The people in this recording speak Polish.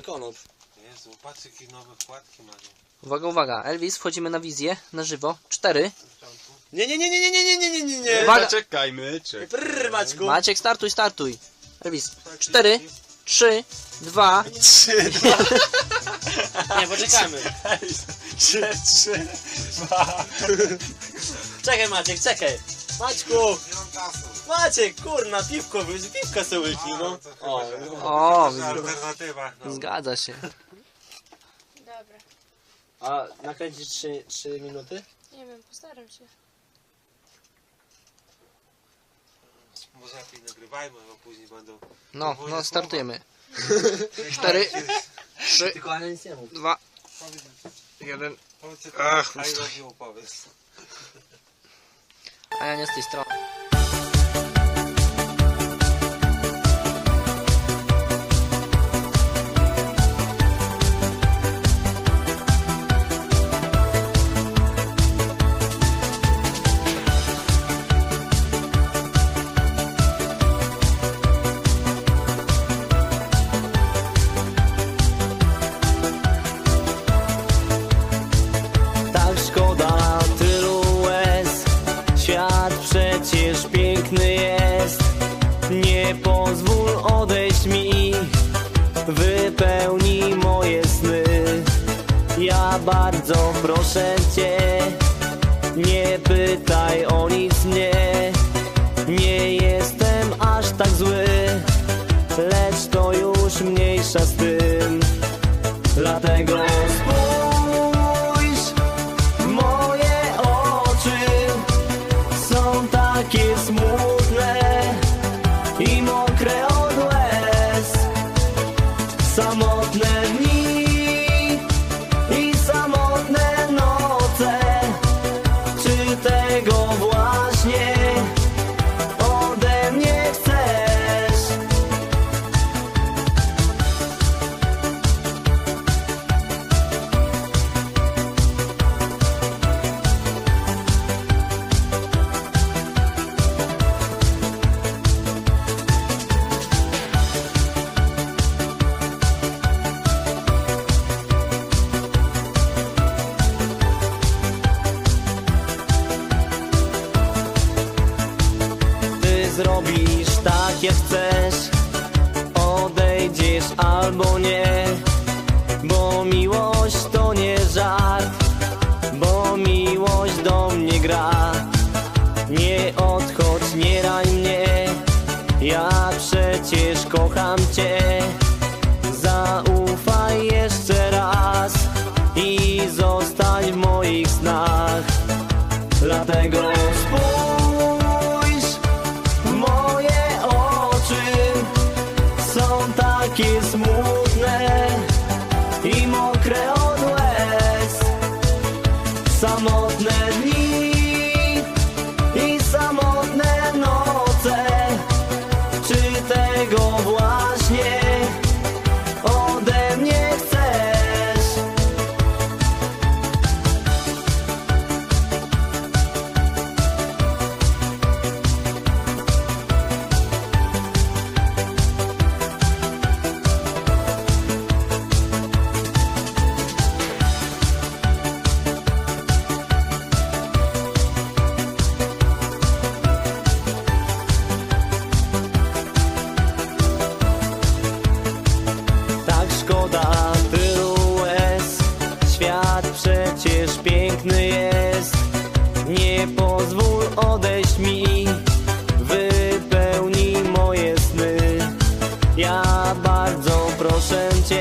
Mekonop. Jezu, patrz jakie nowe wkładki mają. Uwaga, uwaga. Elvis, wchodzimy na wizję, na żywo. Cztery. Nie, nie, nie, nie, nie, nie, nie, nie, nie, nie, nie. Uwaga. Czekajmy, czekaj. Prrr, Maćku. Maciek, startuj, startuj. Elvis, cztery, trzy, dwa. Trzy, dwa. Nie, poczekamy. Trzy, trzy, dwa. Czekaj Maciek, czekaj. Maćku. Nie mam czasu. Maciek, kurna, piwko, wy- piwka sobie łyki, no. to O, że- no. O, Że alternatywa. No. zgadza się. Dobra. A nakręcisz trzy, trzy minuty? Nie wiem, postaram się. Może lepiej nagrywajmy, bo później będą... No, no, startujemy. Cztery, trzy, Tylko ale nic nie mów. dwa, jeden. Powiedz, Ach, Ach, robił, powiedz. A ja nie z tej strony. Bardzo proszę cię Nie pytaj o nic mnie. Nie jestem aż tak zły Lecz to już mniejsza z chcesz Odejdziesz albo nie Bo miłość to nie żart Bo miłość do mnie gra. Nie odchodź, nie raj mnie Ja przecież kocham cię Świat przecież piękny jest. Nie pozwól odejść mi Wypełnij moje sny. Ja bardzo proszę cię